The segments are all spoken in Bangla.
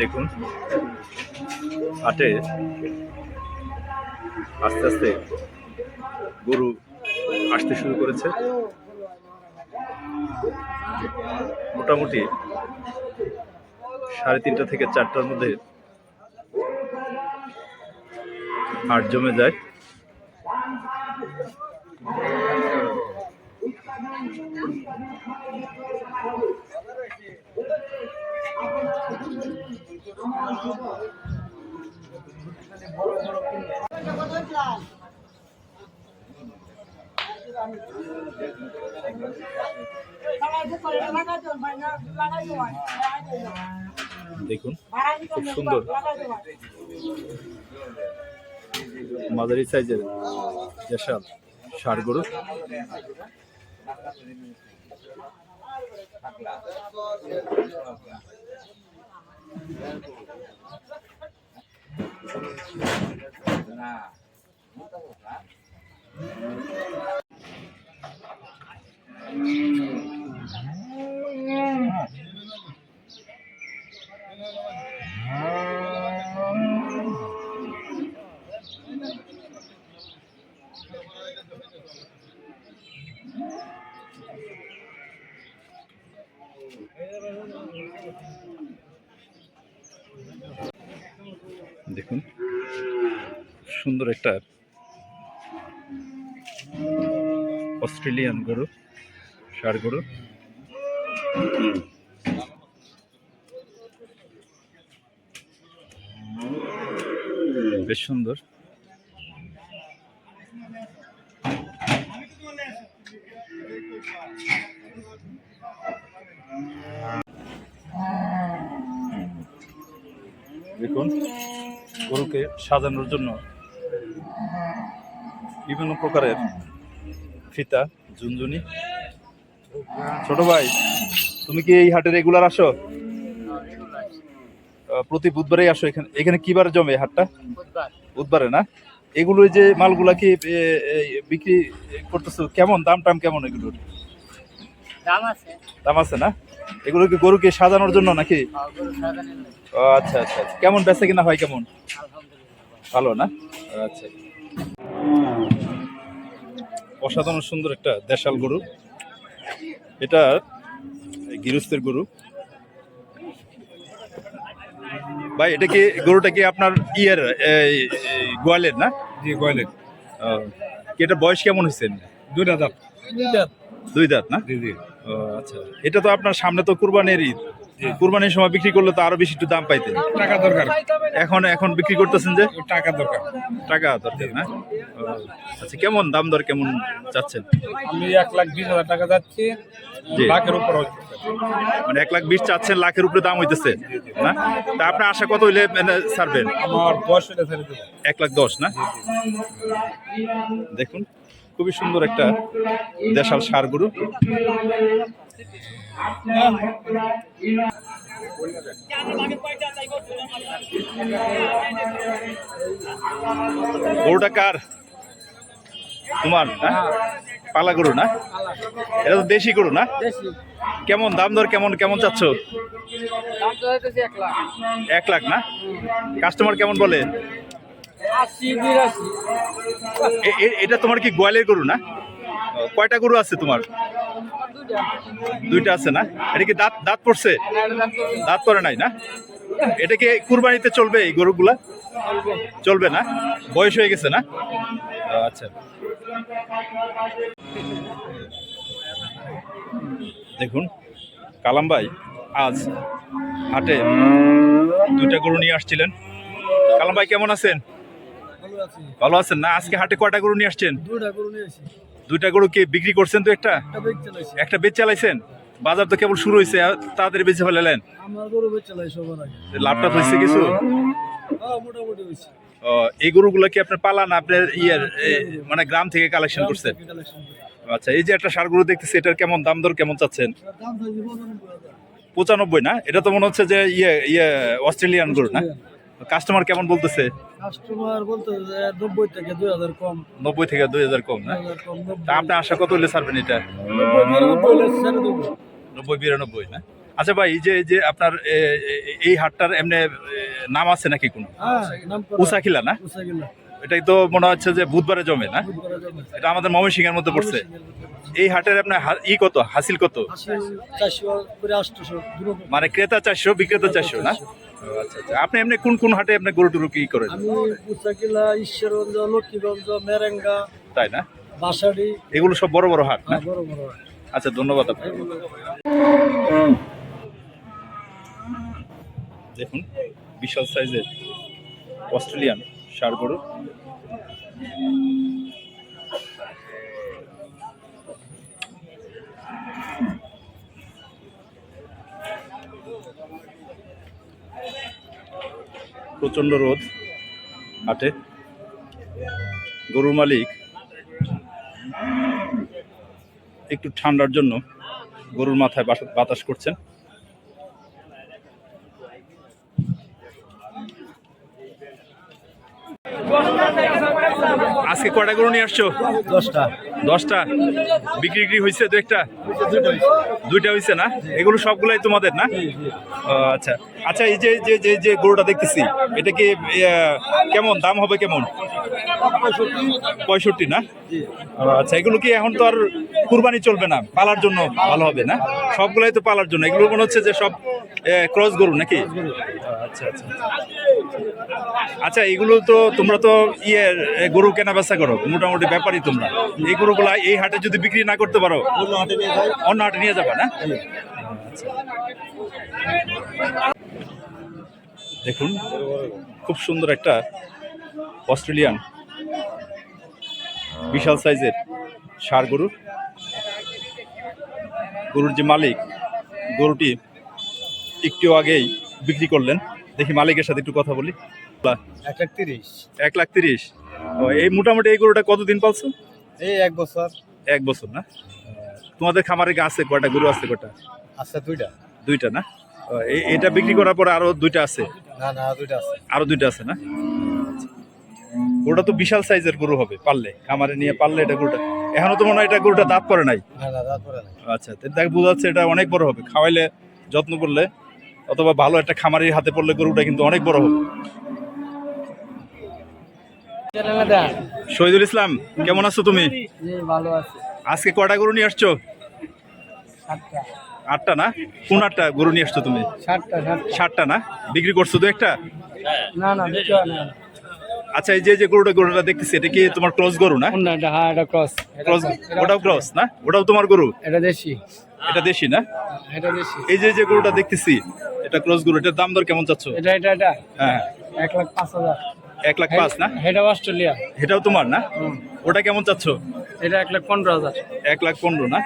দেখুন। হাটে আস্তে আস্তে গরু আসতে শুরু করেছে। মোটামুটি সাড়ে তিনটা থেকে চারটার মধ্যে হাট জমে যায়। দেখুন খুব সুন্দর। মাঝারি সাইজের দেশাল ষাড় গরু। দেখুন সুন্দর একটা অস্ট্রেলিয়ান গরু ষাড় গরু। বেশ সুন্দর। দেখুন গরুকে সাজানোর জন্য বিভিন্ন প্রকারের ফিতা ঝুনঝুনি। ছোট ভাই তুমি কি এই হাটে রেগুলার আসো? প্রতি বুধবারেই আসো এখানে। এখানে কি বারে জমে হাটটা? বুধবারে না? এগুলো যে মালগুলা কি বিক্রি করতেছো কেমন? দাম টাম কেমন এগুলোর? দাম আছে। দাম আছে না? এগুলো কি গরুকে সাজানোর জন্য নাকি। ও, আচ্ছা আচ্ছা। কেমন বেচা কিনা হয় কেমন? ভালো না? আচ্ছা। অসাধারণ সুন্দর একটা দেশাল গরু। এটা গৃহস্থের গরু। ভাই এটা কি গরুটা কি আপনার ইয়ের গোয়ালের না? জি কি এটা বয়স কেমন হয়েছে? দুই দাদা দুই দাঁত না? জি জি। আচ্ছা। এটা তো আপনার সামনে তো কুরবানের ঈদ। কুরবানির সময় বিক্রি করলে তো আরও বেশি একটু দাম পাইতেন। টাকা দরকার। এখন এখন বিক্রি করতেছেন যে? টাকা দরকার। টাকা দরকার না? আচ্ছা কেমন দাম দর কেমন চাচ্ছেন? আমি এক লাখ বিশ হাজার টাকা যাচ্ছি লাখের উপর মানে এক লাখ বিশ চাচ্ছেন লাখের উপরে দাম হইতেছে না? তা আপনার আশা কত হইলে মানে ছাড়বেন? আমার ছেড়ে দেবো। এক লাখ দশ না? দেখুন খুবই সুন্দর একটা দেশাল সার গরু গরুটা কার? তোমার না? পালা গরু না? এটা তো দেশি গরু না? কেমন দাম দর কেমন কেমন চাচ্ছ? এক লাখ। না? কাস্টমার কেমন বলে? এটা তোমার কি গোয়ালের গরু না? কয়টা গরু আছে তোমার? দুইটা আছে না? এটা কি দাঁত দাঁত পড়ছে? দাঁত পড়ে নাই না? এটা কি কুরবানিতে চলবে এই গরুগুলা? চলবে না? বয়স হয়ে গেছে না? আচ্ছা। দেখুন কালাম ভাই আজ হাটে দুইটা গরু নিয়ে আসছিলেন। কালাম ভাই কেমন আছেন? ভালো আছেন না? আজকে হাটে কয়টা গরু নিয়ে আসছেন? গরু নিয়েছি দুইটা গরু কি বিক্রি করছেন তো একটা? একটা বেচ চালাইছেন? বাজার তো কেবল শুরু হয়েছে তাড়াতাড়ি বেঁচে ফেলালেন? আগে। লাভটা হয়েছে কিছু? হ্যাঁ ও, এই গরুগুলো কি আপনার পালান আপনার ইয়ের মানে গ্রাম থেকে কালেকশন করছেন? আচ্ছা এই যে একটা সার গরু দেখতেছি এটার কেমন দাম দর কেমন চাচ্ছেন? পঁচানব্বই না? এটা তো মনে হচ্ছে যে ইয়ে ইয়ে অস্ট্রেলিয়ান গরু না? কাস্টমার কেমন বলতেছে? কাস্টমার বলতে নব্বই থেকে দুই হাজার কম। নব্বই থেকে দুই হাজার কম না? তা আপনি আশা কত হলে ছাড়বেন এটা? নব্বই বিরানব্বই না? আচ্ছা ভাই এই যে যে আপনার এই হাটটার এমনি নাম আছে নাকি কোনো? হ্যাঁ উষাখিলা না? এটাই তো মনে হচ্ছে যে বুধবারে জমে না? এটা আমাদের ময়মনসিংহের মধ্যে পড়ছে। এই হাটের আপনার ই কত? হাসিল কত? মানে ক্রেতা চারশো বিক্রেতা চারশো না? আচ্ছা আচ্ছা। আপনি এমনি কোন কোন হাটে আপনি গরু টরু কি করেন? ঈশ্বরগঞ্জ লক্ষ্মীগঞ্জ মেরেঙ্গা তাই না? বাসাডি। এগুলো সব বড় বড় হাট না? হ্যাঁ, বড় আচ্ছা ধন্যবাদ আপনাকে। দেখুন বিশাল সাইজের অস্ট্রেলিয়ান সার গরু। প্রচণ্ড রোদ হাটে। গরুর মালিক একটু ঠান্ডার জন্য গরুর মাথায় বাতাস করছেন। আজকে কটা গরু নিয়ে আসছো? দশটা। দশটা? বিক্রি বিক্রি হয়েছে দু একটা? দুইটা হয়েছে না? এগুলো সবগুলাই তোমাদের না? আচ্ছা। আচ্ছা এই যে যে যে যে গরুটা দেখতেছি এটা কি কেমন দাম হবে কেমন? পঁয়ষট্টি না? আচ্ছা এগুলো কি এখন তো আর কুরবানি চলবে না? পালার জন্য ভালো হবে না? সবগুলাই তো পালার জন্য। এগুলো মনে হচ্ছে যে সব ক্রস গরু নাকি? আচ্ছা আচ্ছা আচ্ছা। এগুলো তো তোমরা তো ইয়ে গরু কেনা বেচা করো মোটামুটি ব্যাপারই তোমরা। এই গরুগুলা এই হাটে যদি বিক্রি না করতে পারো অন্য হাটে নিয়ে যাবে না? আচ্ছা। দেখুন খুব সুন্দর একটা অস্ট্রেলিয়ান বিশাল সাইজের ষাড় গরু। গরুর যে মালিক গরুটি একটু আগেই বিক্রি করলেন। দেখি মালিকের সাথে একটু কথা বলি। এক লাখ তিরিশ। এক লাখ তিরিশ। ও, এই মোটামুটি এই গরুটা কতদিন পালছো? এই এক বছর। এক বছর না? তোমাদের খামারে আছে কয়টা? গরু আছে কয়টা? আছে দুইটা। দুইটা না? এটা বিক্রি করার পরে আরও দুইটা আছে? না না দুইটা আছে। আরও দুইটা আছে না? গরুটা তো বিশাল সাইজের গরু হবে পারলে। খামারে নিয়ে পারলে এটা গরুটা। এখনও তো মনে হয় এটা গরুটা দাঁত পরে নাই। আচ্ছা দেখ বোঝা যাচ্ছে এটা অনেক বড় হবে। খাওয়াইলে যত্ন করলে অথবা ভালো একটা খামারের হাতে পড়লে গরুটা কিন্তু অনেক বড় হবে। শহীদুল ইসলাম কেমন আছো তুমি? ভালো আছে আজকে কটা গরু নিয়ে আসছো? আটটা না? কোন আটটা গরু নিয়ে আসছো তুমি? ষাটটা না? বিক্রি করছ তো একটা? না না আচ্ছা এই যে যে গরুটা গরুটা দেখতেছি এটা কি তোমার ক্রস গরু না হ্যাঁ এটা ক্রস। ক্রস ওটাও ক্রস না? ওটাও তোমার গরু? এটা দেশি। এটা দেশি না? এটা দেশি। এই যে যে গরুটা দেখতেছি এটা ক্রস গরু এটার দাম দর কেমন চাচ্ছ? এটা এটা এটা? হ্যাঁ। এক লাখ পাঁচ হাজার। এক লাখ পাঁচ না? এটা অস্ট্রেলিয়া। এটাও তোমার না? ওটা কেমন চাচ্ছ? এটা এক লাখ পনেরো হাজার। এক লাখ পনেরো না?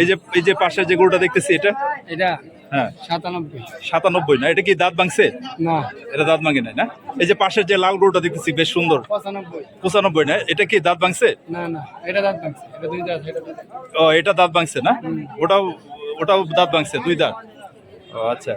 এই যে এই যে পাশে যে গরুটা দেখতেছি এটা? এটা হ্যাঁ। সাতানব্বই। সাতানব্বই না? এটা কি দাঁত ভাঙছে? না। এটা দাঁত ভাঙে নাই না? এই যে পাশের যে লাল গরুটা দেখতেছি বেশ সুন্দর। পঁচানব্বই। পঁচানব্বই না? এটা কি দাঁত ভাঙছে? না না। এটা দাঁত ভাঙছে। এটা দুই দাঁত ও এটা দাঁত ভাঙছে না? ওটাও ওটাও দাঁত ভাঙছে দুই দাঁত। ও আচ্ছা।